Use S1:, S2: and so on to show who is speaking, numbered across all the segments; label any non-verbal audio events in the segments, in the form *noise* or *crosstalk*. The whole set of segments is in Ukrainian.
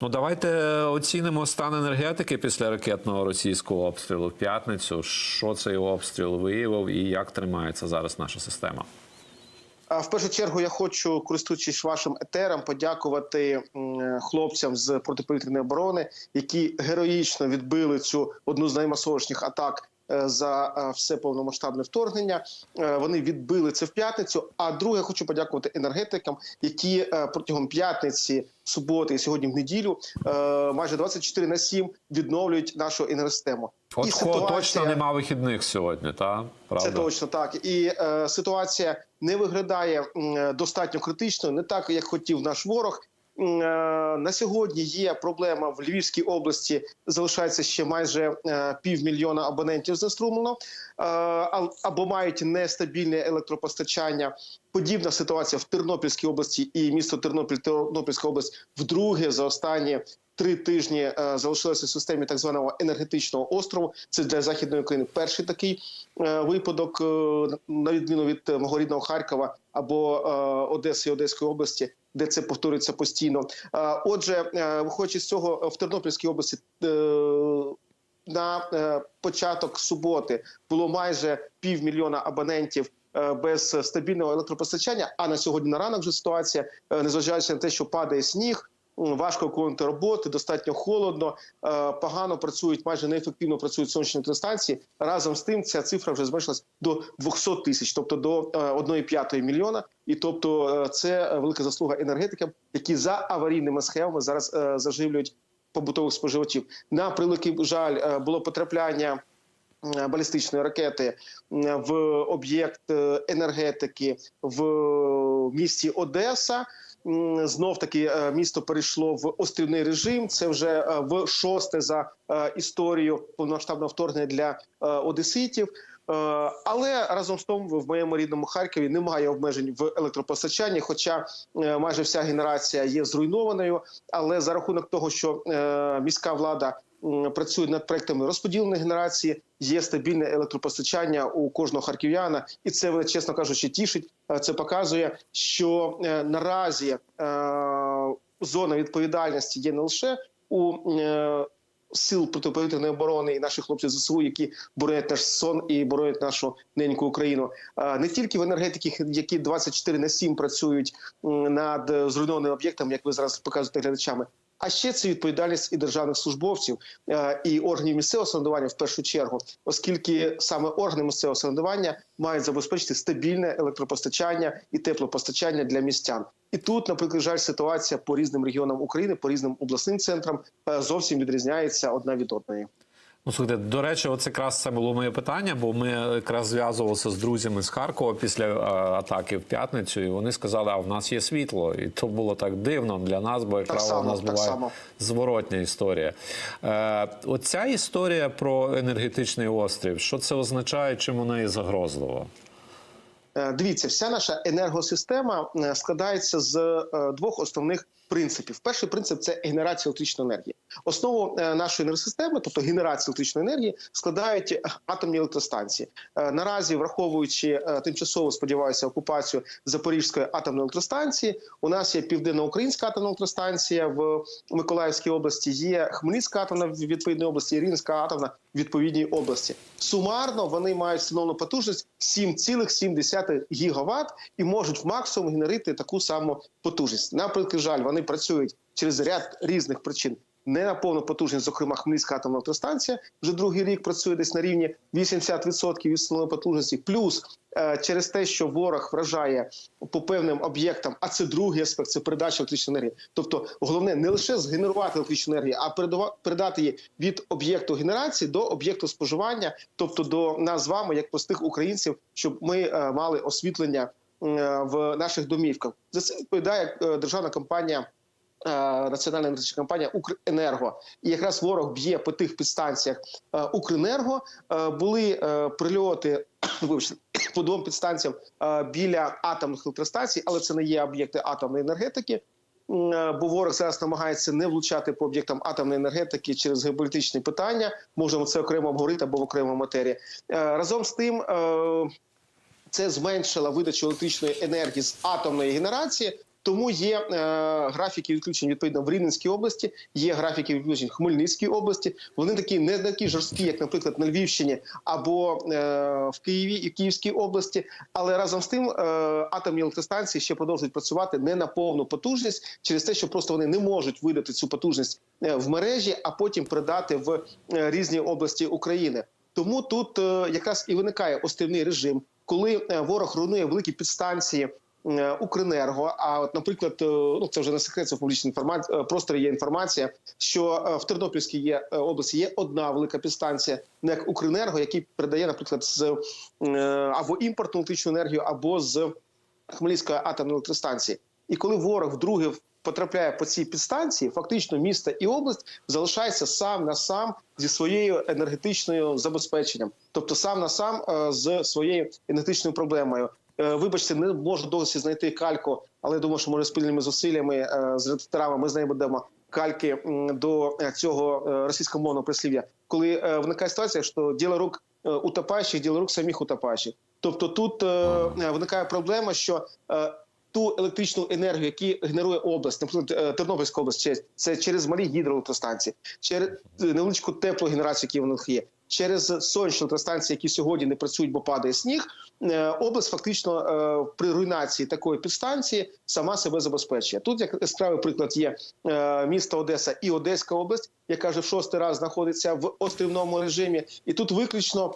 S1: Ну, давайте оцінимо стан енергетики після ракетного російського обстрілу в п'ятницю. Що цей обстріл виявив і як тримається зараз наша система?
S2: В першу чергу я хочу, користуючись вашим етером, подякувати хлопцям з протиповітряної оборони, які героїчно відбили цю одну з наймасовішніх атак. Е, За е, все повномасштабне вторгнення Е, вони відбили це в п'ятницю. А друге, хочу подякувати енергетикам, які протягом п'ятниці, суботи і сьогодні в неділю майже 24 на 7 відновлюють нашу енергосистему.
S1: От
S2: І ситуація-
S1: точно нема вихідних сьогодні, та правда?
S2: це точно так. І е, ситуація не виглядає достатньо критичною, не так, як хотів наш ворог. Е, На сьогодні є проблема в Львівській області. Залишається ще майже е, півмільйона абонентів знеструмлено е, або мають нестабільне електропостачання. Подібна ситуація в Тернопільській області і місто Тернопіль, Тернопільська область вдруге за останні три тижні е, залишилося в системі так званого енергетичного острову. Це для західної України перший такий е, випадок, е, на відміну від мого рідного Харкова або Одеси Одеської області, де це повторюється постійно. Отже, виходячи з цього в Тернопільській області. На початок суботи було майже півмільйона абонентів без стабільного електропостачання. А на сьогодні на ранок вже ситуація, незважаючи на те, що падає сніг, важко виконувати роботи, достатньо холодно, е, погано працюють, майже неефективно працюють сонячні електростанції. Разом з тим ця цифра вже зменшилась до 200 тисяч, тобто до 1,5 мільйона. І тобто е, це велика заслуга енергетикам, які за аварійними схемами зараз е, заживлюють побутових споживачів. На превеликий жаль е, було потрапляння. е, Балістичної ракети е, в об'єкт е, енергетики в місті Одеса. Знов таки е, місто перейшло в острівний режим. Це вже е, в шосте за е, історію повномасштабного вторгнення для одеситів. Але разом з тим в моєму рідному Харкові немає обмежень в електропостачанні, хоча майже вся генерація є зруйнованою. Але за рахунок того, що міська влада м, працює над проектами розподіленої генерації, є стабільне електропостачання у кожного харків'яна, і це чесно кажучи, тішить. Е, Це показує, що е, наразі е, зона відповідальності є не лише у сил протиповітряної оборони і наших хлопців ЗСУ, які боронять наш сон і боронять нашу неньку Україну. Не тільки в енергетики, які 24 на 7 працюють над зруйнованими об'єктами, як ви зараз показуєте глядачами. А ще це відповідальність і державних службовців е, і органів місцевого самоврядування в першу чергу, оскільки саме органи місцевого самоврядування мають забезпечити стабільне електропостачання і теплопостачання для містян. І тут, наприклад, жаль, ситуація по різним регіонам України, по різним обласним центрам е, зовсім відрізняється одна від одної.
S1: Ну, слухайте, до речі, от якраз це було моє питання, бо ми якраз зв'язувалися з друзями з Харкова після е, атаки в п'ятницю, і вони сказали, а в нас є світло. І то було так дивно для нас, бо як
S2: Так
S1: правило, у нас буває
S2: само.
S1: зворотня історія. Е, оця історія про енергетичний острів, що це означає, чим вона є загрозлива?
S2: Е, Дивіться, вся наша енергосистема е, складається з двох основних принципів. Перший принцип це генерація електричної енергії. Основу е, нашої енергосистеми, тобто генерацію електричної енергії, складають е, атомні електростанції. Е, Наразі, враховуючи тимчасово, сподіваюся, окупацію Запорізької атомної електростанції, у нас є південноукраїнська атомна електростанція в Миколаївській області, є Хмельницька атомна в відповідній області, і Рівненська атомна в відповідній області. Сумарно вони мають встановлену потужність 7,7 гігаватт і можуть в максимум генерити таку саму потужність. Наприклад, жаль, вони працюють через ряд різних причин. Не на повну потужність, зокрема Хмельницька атомна електростанція вже другий рік працює десь на рівні 80% від встановленої потужності. Плюс е, через те, що ворог вражає по певним об'єктам, а це другий аспект, це передача електричної енергії. Тобто, головне не лише згенерувати електричну енергію, а передати її від об'єкту генерації до об'єкту споживання, тобто до нас з вами, як простих українців, щоб ми е, мали освітлення е, в наших домівках. За це відповідає державна компанія. Е, Національна енергетична компанія Укренерго, і якраз ворог б'є по тих підстанціях е, Укренерго. Е, Були прильоти *coughs* *coughs* по двом підстанціям біля атомних електростанцій, але це не є об'єкти атомної енергетики. Бо ворог зараз намагається не влучати по об'єктам атомної енергетики через геополітичні питання. Можемо це окремо обговорити або в окремій матерії. Разом з тим. це зменшило видачу електричної енергії з атомної генерації, Тому є е, графіки відключень відповідно в Рівненській області, є графіки відключень в Хмельницькій області. Вони такі не такі жорсткі, як, наприклад, на Львівщині або е, в Києві і в Київській області. Але разом з тим е, атомні електростанції ще продовжують працювати не на повну потужність через те, що просто вони не можуть видати цю потужність е, в мережі, а потім передати в е, різні області України. Тому тут е, якраз і виникає острівний режим, коли е, ворог руйнує великі підстанції. Е, Укренерго, а от, наприклад, е, ну це вже не секрет, це в публічній інформації просторі є інформація, що е, в Тернопільській є е, області є одна велика підстанція, НЕК Укренерго, який передає, наприклад, з е, або імпортну електричну енергію, або з Хмельницької атомної електростанції. І коли ворог вдруге потрапляє по цій підстанції, фактично місто і область залишається сам на сам зі своєю енергетичною забезпеченням, тобто сам на сам е, з своєю енергетичною проблемою. Е, Вибачте, не можу досі знайти кальку, але я думаю, що може спільними зусиллями е, з редакторами ми знайдемо кальки до е, цього російськомовного прислів'я, коли виникає ситуація, що діло рук утопаючих, діло рук самих утопаючих. Тобто тут виникає проблема, що ту електричну енергію, яку генерує область, наприклад, Тернопільська область, це- через малі гідроелектростанції, через невеличку теплогенерацію, які в них є, через сонячні електростанції, які сьогодні не працюють, бо падає сніг. е, Область фактично е, при руйнації такої підстанції сама себе забезпечує. Тут як яскравий приклад є е, місто Одеса і Одеська область, яка вже в шостий раз знаходиться в острівному режимі, і тут виключно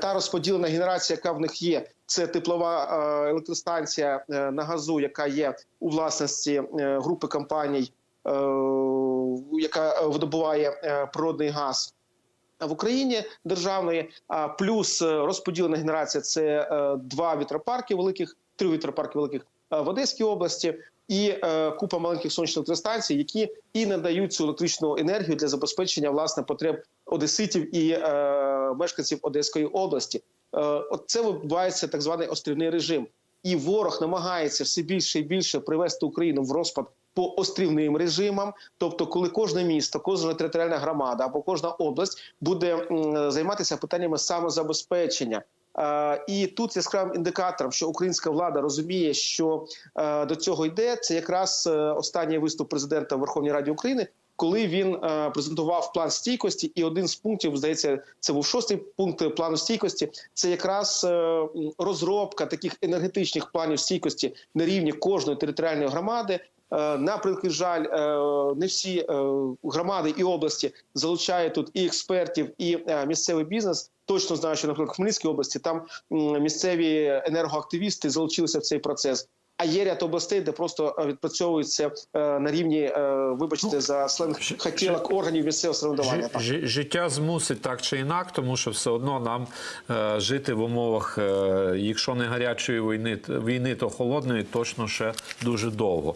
S2: та розподілена генерація, яка в них є. Це теплова електростанція на газу, яка є у власності групи компаній, яка видобуває природний газ. В Україні державної а плюс е, розподілена генерація це е, два вітропарки великих, три вітропарки великих е, в Одеській області і е, купа маленьких сонячних електростанцій, які і надають цю електричну енергію для забезпечення власне потреб одеситів і е, мешканців Одеської області. Е, от це відбувається так званий острівний режим, і ворог намагається все більше і більше привести Україну в розпад по острівним режимам, тобто, коли кожне місто, кожна територіальна громада або кожна область буде займатися питаннями самозабезпечення. Е, і тут яскравим індикатором, що українська влада розуміє, що е, до цього йде, це якраз е, останній виступ президента в Верховній Раді України, коли він презентував план стійкості, і один з пунктів, здається, це був шостий пункт плану стійкості. Це якраз розробка таких енергетичних планів стійкості на рівні кожної територіальної громади. Е, На превеликий жаль, е, не всі е, громади і області залучають тут і експертів, і місцевий бізнес. Точно знаю, що наприклад в Хмельницькій області там місцеві енергоактивісти залучилися в цей процес. А є ряд областей, де просто відпрацьовується е, на рівні, е, вибачте, за сленг хотілок органів місцевого самоврядування.
S1: Життя змусить так чи інак, тому що все одно нам е, жити в умовах, е, якщо не гарячої війни, війни, то холодної, точно ще дуже довго.